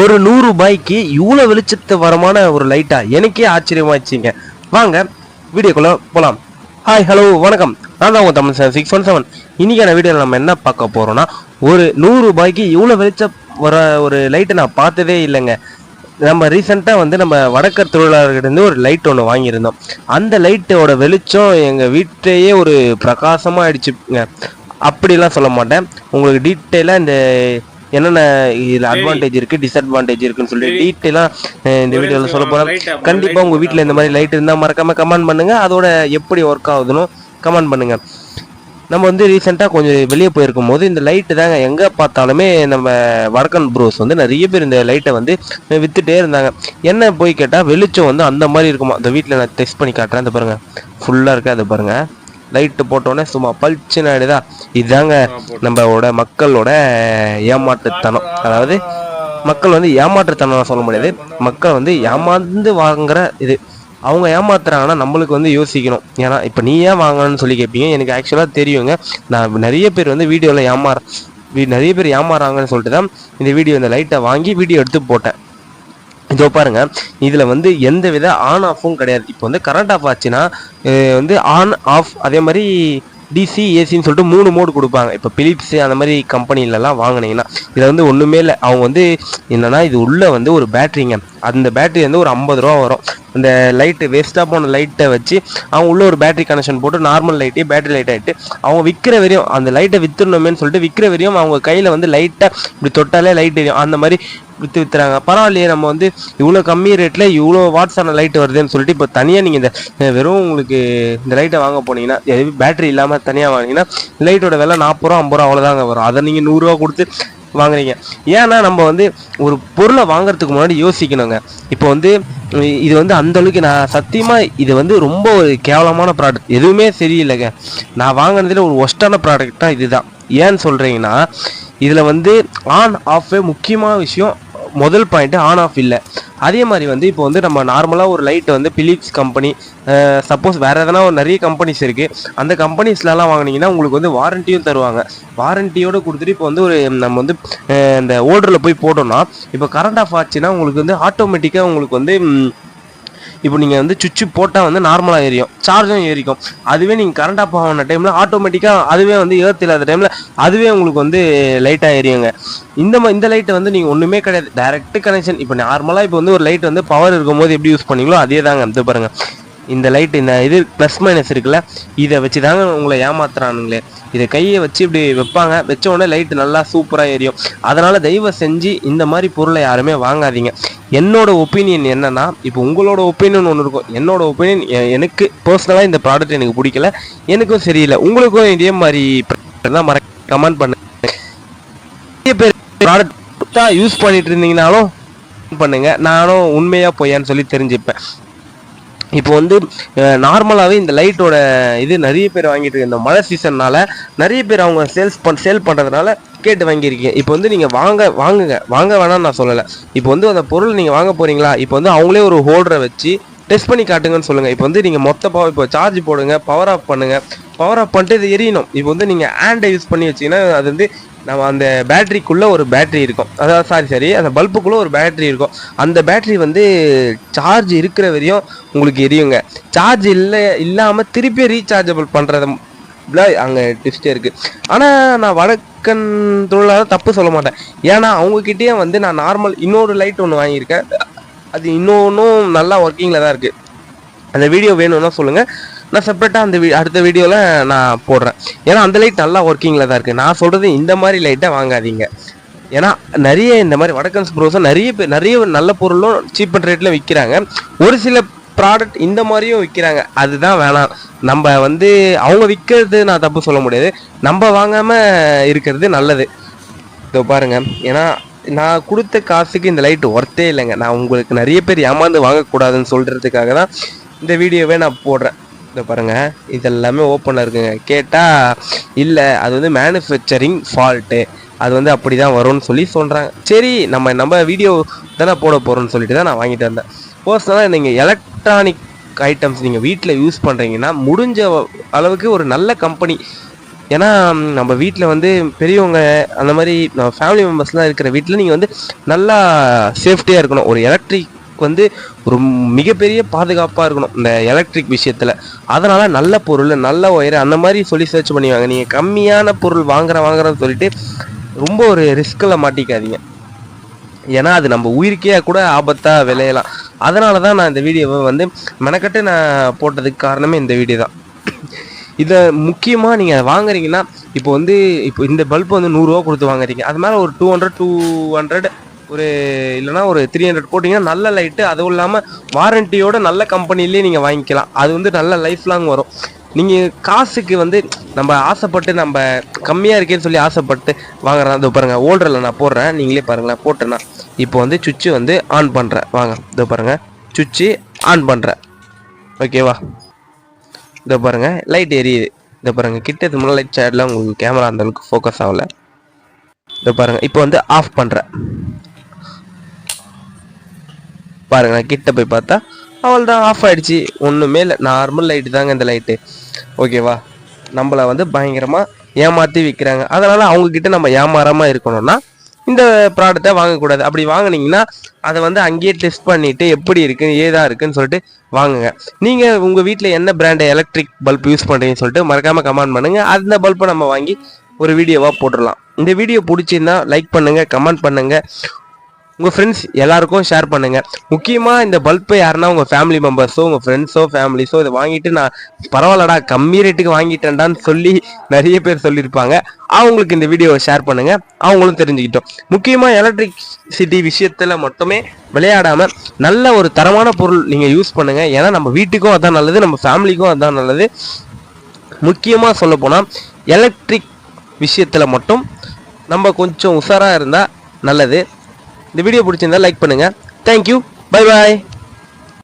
ஒரு நூறு ரூபாய்க்கு இவ்வளோ வெளிச்சத்து வரமான ஒரு லைட்டா எனக்கே ஆச்சரியமாச்சுங்க வாங்க வீடியோக்குள்ள போகலாம் ஹாய் ஹலோ வணக்கம். நான் தான் உங்கள் Tamil sir six one seven இன்றைக்கான வீடியோவில் நம்ம என்ன பார்க்க போகிறோம்னா ஒரு நூறு ரூபாய்க்கு இவ்வளோ வெளிச்சம் வர ஒரு லைட்டை நான் பார்த்ததே இல்லைங்க. நம்ம ரீசெண்டாக வந்து நம்ம வடக்கர் தொழிலாளர்கிட்ட ஒரு லைட் ஒன்று வாங்கியிருந்தோம். அந்த லைட்டோட வெளிச்சம் எங்கள் வீட்டையே ஒரு பிரகாசமாக ஆயிடுச்சுங்க அப்படிலாம் சொல்ல மாட்டேன். உங்களுக்கு டீட்டெயிலாக இந்த என்னென்ன இதில் அட்வான்டேஜ் இருக்குது டிஸ்அட்வான்டேஜ் இருக்குன்னு சொல்லி டீட்டெயிலாக இந்த வீடியோவில் சொல்ல போகிறேன் கண்டிப்பாக உங்கள் வீட்டில் இந்த மாதிரி லைட் இருந்தால் மறக்காமல் கமெண்ட் பண்ணுங்கள் அதோட எப்படி ஒர்க் ஆகுதுன்னு கமெண்ட் பண்ணுங்கள் நம்ம வந்து ரீசெண்டாக கொஞ்சம் வெளியே போயிருக்கும் போது இந்த லைட்டு தாங்க எங்கே பார்த்தாலுமே நம்ம வடக்கன் ப்ரோஸ் வந்து நிறைய பேர் இந்த லைட்டை வந்து வித்துட்டே இருந்தாங்க. என்ன போய் கேட்டால் வெளிச்சம் வந்து அந்த மாதிரி இருக்குமா? அந்த வீட்டில் நான் டெஸ்ட் பண்ணி காட்டுறேன். இந்த பாருங்க. ஃபுல்லாக இருக்கு அதை பாருங்க. லைட்டு போட்டோன்னே சும்மா பளிச்சுன்னு ஆயிடுதா? இதுதாங்க நம்மளோட மக்களோட ஏமாற்றுத்தனம். அதாவது மக்கள் வந்து ஏமாற்றுத்தனம் சொல்ல முடியாது. மக்கள் வந்து ஏமாந்து வாங்குற இது. அவங்க ஏமாத்துறாங்கன்னா நம்மளுக்கு வந்து யோசிக்கணும். ஏன்னா இப்போ நீ ஏன் வாங்கணும்னு சொல்லி கேட்பீங்க எனக்கு ஆக்சுவலாக தெரியுங்க. நான் நிறைய பேர் வந்து வீடியோவில் ஏமாற நிறைய பேர் ஏமாறாங்கன்னு சொல்லிட்டு தான் இந்த வீடியோ இந்த லைட்டை வாங்கி வீடியோ எடுத்து போட்டேன். இதோ பாருங்க இதில் வந்து எந்த வித ஆன் ஆஃபும் கிடையாது. இப்போ வந்து கரண்ட் ஆஃப் ஆச்சுன்னா வந்து ஆன் ஆஃப் அதே மாதிரி டிசி ஏசின்னு சொல்லிட்டு மூணு மோடு கொடுப்பாங்க. இப்போ பிலிப்ஸ் அந்த மாதிரி கம்பெனிலலாம் வாங்கினீங்கன்னா இதில் வந்து ஒன்றுமே இல்லை. அவங்க வந்து என்னென்னா இது உள்ளே வந்து ஒரு பேட்ரிங்க அந்த பேட்ரி வந்து ஒரு ஐம்பது ரூபா வரும். அந்த லைட்டு வேஸ்ட்டாக போன லைட்டை வச்சு அவங்க உள்ள ஒரு பேட்ரி கனெக்ஷன் போட்டு நார்மல் லைட்டே பேட்ரி லைட் ஆகிட்டு அவங்க விற்கிற வரையும் அந்த லைட்டை விற்றுணுமேனு சொல்லிட்டு விற்கிற வரையும் அவங்க கையில் வந்து லைட்டாக இப்படி தொட்டாலே லைட் எரியும். அந்த மாதிரி விற்று விற்றுறாங்க பரவாயில்லையே நம்ம வந்து இவ்வளோ கம்மி ரேட்டில் இவ்வளோ வாட்ஸான லைட் வருதுன்னு சொல்லிட்டு இப்போ தனியாக நீங்கள் இந்த வெறும் உங்களுக்கு இந்த லைட்டை வாங்க போனீங்கன்னா எதுவும் பேட்டரி இல்லாமல் தனியாக வாங்கினீங்கன்னா லைட்டோட விலை நாற்பது ரூபா ஐம்பது ரூபா அவ்வளோதாங்க வரும். அதை நீங்கள் நூறுரூவா கொடுத்து வாங்குறீங்க. ஏன்னா நம்ம வந்து ஒரு பொருளை வாங்குறதுக்கு முன்னாடி யோசிக்கணுங்க. இப்போ வந்து இது வந்து அந்த அளவுக்கு நான் சத்தியமாக இது வந்து ரொம்ப ஒரு கேவலமான ப்ராடக்ட் எதுவுமே சரியில்லைங்க. நான் வாங்கினதுல ஒரு ஒஸ்டான ப்ராடக்ட் தான் இதுதான். ஏன்னு சொல்கிறீங்கன்னா இதில் வந்து ஆன் ஆஃப் முக்கியமான விஷயம் முதல் பாயிண்ட்டு ஆன் ஆஃப் இல்லை. அதே மாதிரி வந்து இப்போ வந்து நம்ம நார்மலாக ஒரு லைட் வந்து பிலிப்ஸ் கம்பெனி சப்போஸ் வேறு எதனா ஒரு நிறைய கம்பெனிஸ் இருக்குது அந்த கம்பெனிஸ்லலாம் வாங்குனீங்கன்னா உங்களுக்கு வந்து வாரண்டியும் தருவாங்க. வாரண்ட்டியோடு கொடுத்துட்டு இப்போ வந்து ஒரு நம்ம வந்து இந்த ஓல்டரில் போய் போட்டோம்னா இப்போ கரண்ட் ஆஃப் ஆச்சுன்னா உங்களுக்கு வந்து ஆட்டோமேட்டிக்காக உங்களுக்கு வந்து இப்போ நீங்கள் வந்து சுவிட்சு போட்டால் வந்து நார்மலாக ஏறியும் சார்ஜும் ஏறிக்கும் அதுவே நீங்கள் கரண்ட் ஆஃப் ஆகின டைமில் ஆட்டோமேட்டிக்காக அதுவே வந்து ஏர்த் இல்லாத டைமில் அதுவே உங்களுக்கு வந்து லைட்டாக ஏறியுங்க இந்த மா இந்த லைட்டை வந்து நீங்கள் ஒன்றுமே கிடையாது. டேரெக்ட் கனெக்ஷன் இப்போ நார்மலாக இப்போ வந்து ஒரு லைட் வந்து பவர் இருக்கும்போது எப்படி யூஸ் பண்ணீங்களோ அதே தாங்க வந்து பாருங்கள் இந்த லைட் இந்த இது ப்ளஸ் மைனஸ் இருக்குல்ல இதை வச்சு தாங்க உங்களை ஏமாத்துறானுங்களே. இதை கையை வச்சு இப்படி வைப்பாங்க. வச்ச உடனே லைட் நல்லா சூப்பராக எரியும். அதனால் தயவு செஞ்சு இந்த மாதிரி பொருளை யாருமே வாங்காதீங்க. என்னோட ஒப்பீனியன் என்னன்னா இப்போ உங்களோட ஒப்பீனியன் ஒன்று இருக்கும். என்னோட ஒப்பீனியன் எனக்கு பர்சனலாக இந்த ப்ராடக்ட் எனக்கு பிடிக்கல. எனக்கும் சரியில்லை. உங்களுக்கும் இதே மாதிரி தான் மற கமெண்ட் பண்ணு. நிறைய பேர் ப்ராடக்ட் தான் யூஸ் பண்ணிட்டு இருந்தீங்கனாலும் பண்ணுங்க. நானும் உண்மையாக பொய்யான்னு சொல்லி தெரிஞ்சுப்பேன். இப்போ வந்து நார்மலாகவே இந்த லைட்டோட இது நிறைய பேர் வாங்கிட்டு இருக்கு இந்த மழை சீசன்னால நிறைய பேர் அவங்க சேல்ஸ் பண் சேல் பண்ணுறதுனால கேட்டு வாங்கியிருக்கீங்க. இப்போ வந்து நீங்கள் வாங்க வாங்குங்க. வாங்க வேணாம்னு நான் சொல்லலை. இப்போ வந்து அந்த பொருள் நீங்கள் வாங்க போகிறீங்களா இப்போ வந்து அவங்களே ஒரு ஹோல்டரை வச்சு டெஸ்ட் பண்ணி காட்டுங்கன்னு சொல்லுங்கள் இப்போ வந்து நீங்கள் மொத்த பவர் இப்போ சார்ஜ் போடுங்க பவர் ஆஃப் பண்ணுங்க. பவர் ஆஃப் பண்ணிட்டு இது எரியணும். இப்போ வந்து நீங்கள் ஹேண்டை யூஸ் பண்ணி வச்சிங்கன்னா அது வந்து நம்ம அந்த பேட்ரிக்குள்ளே ஒரு பேட்ரி இருக்கும். அதாவது சாரி சாரி அந்த பல்புக்குள்ளே ஒரு பேட்ரி இருக்கும். அந்த பேட்டரி வந்து சார்ஜ் இருக்கிற வரையும் உங்களுக்கு எரியுங்க. சார்ஜ் இல்லை இல்லாமல் திருப்பி ரீசார்ஜபிள் பண்ணுறது அங்கே டிஸ்டே இருக்குது ஆனால் நான் வடக்கன் தொழிலாளர் தப்பு சொல்ல மாட்டேன். ஏன்னா அவங்கக்கிட்டேயே வந்து நான் நார்மல் இன்னொரு லைட் ஒன்று வாங்கியிருக்கேன். அது இன்னொன்றும் நல்லா ஒர்க்கிங்கில் தான் இருக்குது அந்த வீடியோ வேணும்னா சொல்லுங்கள் நான் செப்பரேட்டாக அந்த வீ- அடுத்த வீடியோவில் நான் போடுறேன். ஏன்னா அந்த லைட் நல்லா ஒர்க்கிங்கில் தான் இருக்குது நான் சொல்கிறது இந்த மாதிரி லைட்டை வாங்காதீங்க. ஏன்னா நிறைய இந்த மாதிரி வடக்கன்ஸ் ப்ரோஸும் நிறைய பேர் நிறைய நல்ல பொருளும் சீப் அண்ட் ரேட்டில் விற்கிறாங்க ஒரு சில ப்ராடக்ட் இந்த மாதிரியும் விற்கிறாங்க அதுதான் வேணாம். நம்ம வந்து அவங்க விற்கிறது நான் தப்பு சொல்ல முடியாது. நம்ம வாங்காமல் இருக்கிறது நல்லது. இதோ பாருங்கள் ஏன்னா நான் கொடுத்த காசுக்கு இந்த லைட் ஒர்த்தே இல்லைங்க. நான் உங்களுக்கு நிறைய பேர் ஏமாந்து வாங்கக்கூடாதுன்னு சொல்கிறதுக்காக தான் இந்த வீடியோவே நான் போடுறேன். இந்த பாருங்க. இதெல்லாமே ஓப்பனில் இருக்குங்க. கேட்டால் இல்லை அது வந்து மேனுஃபேக்சரிங் ஃபால்ட்டு அது வந்து அப்படி தான் வரும்னு சொல்லி சொல்கிறாங்க சரி நம்ம நம்ம வீடியோ தானே போட போகிறோம்னு சொல்லிட்டு தான் நான் வாங்கிட்டு வந்தேன். பர்சனலாக நீங்கள் எலக்ட்ரானிக் ஐட்டம்ஸ் நீங்கள் வீட்டில் யூஸ் பண்ணுறீங்கன்னா முடிஞ்ச அளவுக்கு ஒரு நல்ல கம்பெனி ஏன்னா நம்ம வீட்டில் வந்து பெரியவங்க அந்த மாதிரி நம்ம ஃபேமிலி மெம்பர்ஸ்லாம் இருக்கிற வீட்டில் நீங்கள் வந்து நல்லா சேஃப்டியாக இருக்கணும். ஒரு எலக்ட்ரிக் வந்து ஒரு மிகப்பெரிய பாதுகாப்பாக இருக்கணும் இந்த எலக்ட்ரிக் விஷயத்தில். அதனால் நல்ல பொருள் நல்ல ஒயர் அந்த மாதிரி சொல்லி சர்ச் பண்ணி வாங்க நீங்கள் கம்மியான பொருள் வாங்குற வாங்குறேன்னு சொல்லிட்டு ரொம்ப ஒரு ரிஸ்கில் மாட்டிக்காதீங்க. ஏன்னா அது நம்ம உயிருக்கே கூட ஆபத்தாக விளையலாம். அதனால தான் நான் இந்த வீடியோவை வந்து மெனக்கட்டு நான் போட்டதுக்கு காரணமே இந்த வீடியோ தான். இதை முக்கியமாக நீங்கள் வாங்குறீங்கன்னா இப்போ வந்து இப்போ இந்த பல்ப் வந்து நூறுரூவா கொடுத்து வாங்குறீங்க. அது மேலே ஒரு டூ ஹண்ட்ரட் டூ ஹண்ட்ரட் ஒரு இல்லைனா ஒரு த்ரீ ஹண்ட்ரட் போட்டிங்கன்னா நல்ல லைட்டு அதுவும் இல்லாமல் வாரண்டியோட நல்ல கம்பெனிலேயே நீங்கள் வாங்கிக்கலாம். அது வந்து நல்ல லைஃப் லாங் வரும். நீங்கள் காசுக்கு வந்து நம்ம ஆசைப்பட்டு நம்ம கம்மியாக இருக்கேன்னு சொல்லி ஆசைப்பட்டு வாங்குறேன். இதோ பாருங்கள் ஓல்டரில் நான் போடுறேன். நீங்களே பாருங்களேன் போட்டேன்னா. இப்போ வந்து சுவிட்சு வந்து ஆன் பண்ணுறேன் வாங்க இதோ பாருங்கள் சுவிட்சு ஆன் பண்ணுறேன் ஓகேவா இதோ பாருங்கள் லைட் எரியுது. இதோ பாருங்கள் கிட்டது முன்னாடி லைட் சைடில் உங்களுக்கு கேமரா அந்த அளவுக்கு ஃபோக்கஸ் ஆகல. இதோ பாருங்கள் இப்போ வந்து ஆஃப் பண்ணுறேன் பாருங்க நான் கிட்ட போய் பார்த்தா அவள் தான் ஆஃப் ஆயிடுச்சு. ஒன்றுமே இல்லை. நார்மல் லைட்டு தாங்க இந்த லைட்டு ஓகேவா நம்மளை வந்து பயங்கரமாக ஏமாற்றி விற்கிறாங்க அதனால் அவங்கக்கிட்ட நம்ம ஏமாறாமல் இருக்கணும்னா இந்த ப்ராடக்ட்டை வாங்கக்கூடாது. அப்படி வாங்குனீங்கன்னா அதை வந்து அங்கேயே டெஸ்ட் பண்ணிவிட்டு எப்படி இருக்குது ஏதா இருக்குன்னு சொல்லிட்டு வாங்குங்க. நீங்கள் உங்கள் வீட்டில் என்ன பிராண்ட் எலக்ட்ரிக் பல்ப் யூஸ் பண்ணுறீங்கன்னு சொல்லிட்டு மறக்காமல் கமெண்ட் பண்ணுங்கள் அந்த பல்பை நம்ம வாங்கி ஒரு வீடியோவாக போட்டுடலாம். இந்த வீடியோ பிடிச்சிருந்தா லைக் பண்ணுங்கள் கமெண்ட் பண்ணுங்கள் உங்கள் ஃப்ரெண்ட்ஸ் எல்லாருக்கும் ஷேர் பண்ணுங்கள் முக்கியமாக இந்த பல்பை யாருன்னா உங்கள் ஃபேமிலி மெம்பர்ஸோ உங்கள் ஃப்ரெண்ட்ஸோ ஃபேமிலிஸோ இதை வாங்கிட்டு நான் பரவாயில்லடா கம்மி ரேட்டுக்கு வாங்கிட்டேன்டான்னு சொல்லி நிறைய பேர் சொல்லியிருப்பாங்க. அவங்களுக்கு இந்த வீடியோவை ஷேர் பண்ணுங்கள் அவங்களும் தெரிஞ்சுக்கிட்டோம். முக்கியமாக எலக்ட்ரிசிட்டி விஷயத்தில் மட்டுமே விளையாடாமல் நல்ல ஒரு தரமான பொருள் நீங்கள் யூஸ் பண்ணுங்கள் ஏன்னா நம்ம வீட்டுக்கும் அதான் நல்லது நம்ம ஃபேமிலிக்கும் அதான் நல்லது. முக்கியமாக சொல்லப்போனால் எலக்ட்ரிக் விஷயத்தில் மட்டும் நம்ம கொஞ்சம் உஷாராக இருந்தால் நல்லது. இந்த வீடியோ பிடிச்சிருந்தா லைக் பண்ணுங்கள் தேங்க்யூ பை பாய்